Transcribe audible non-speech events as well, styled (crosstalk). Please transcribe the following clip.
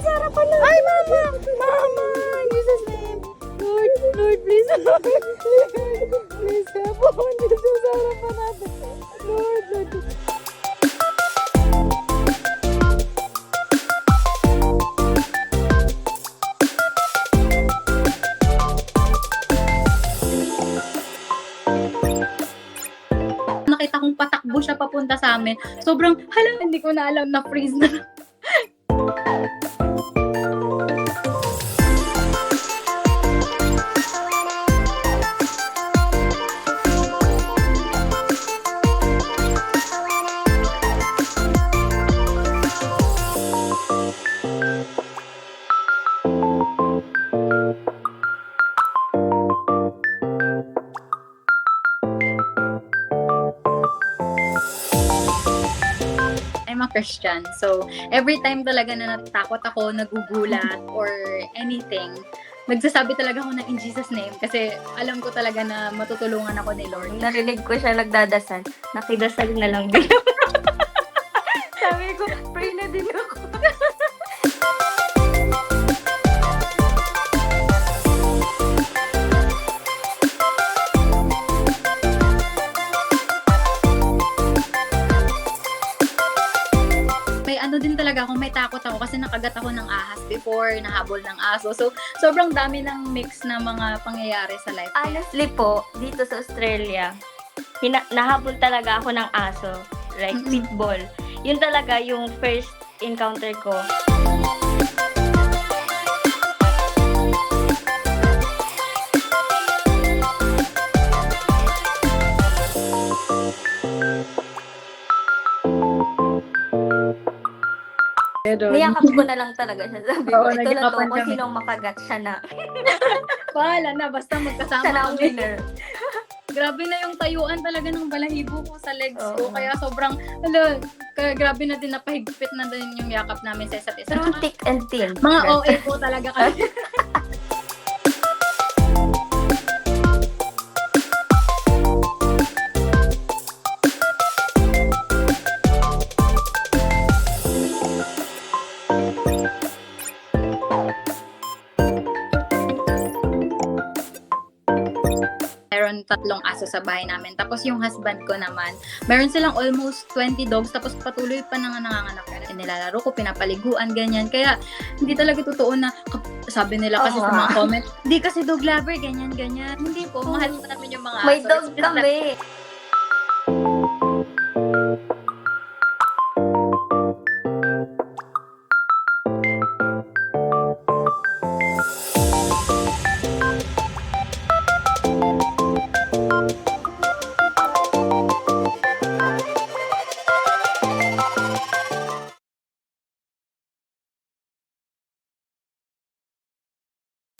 sa harapan na. Ay, mama! Mama! In Jesus name. Lord, Lord, please. Lord, please help. Pumunta dito sa harapan natin. Lord, Lord. nakita kong patakbo siya papunta sa amin. Sobrang, hala, hindi ko na alam na freeze na I'm a Christian. So, every time talaga na natakot ako, nagugulat, or anything, nagsasabi talaga ako na in Jesus name kasi alam ko talaga na matutulungan ako ni Lord. Narinig ko siya nagdadasal, nakidasal na lang din. (laughs) Sabi ko, pray na din ako. Talaga ako, may takot ako kasi nakagat ako ng ahas before, nahabol ng aso. So, sobrang dami ng mix na mga pangyayari sa life. Honestly po, dito sa Australia, hina- nahabol talaga ako ng aso. Like, pitbull. Yun talaga yung first encounter ko. Niyakap ko na lang talaga siya. Sabi ko, Oo, ito na to, nagyakapan kung kami. sinong makagat siya na. (laughs) Bahala na, basta magkasama Siya na ang kami. winner. (laughs) Grabe na yung tayuan talaga ng balahibo ko sa legs ko. Oo. Kaya sobrang, ala, kaya grabe na din napahigpit na din yung yakap namin sa isa't isa. Pero thick and thin. mga OA po talaga kami. (laughs) Meron tatlong aso sa bahay namin. Tapos yung husband ko naman, meron silang almost 20 dogs. Tapos patuloy pa nang nanganganak. Kaya nilalaro ko, pinapaliguan, ganyan. Kaya hindi talaga totoo na sabi nila kasi Oo sa mga comment, hindi kasi dog lover, ganyan, ganyan. Hindi po, mahal namin yung mga May aso. dog It's just that kami.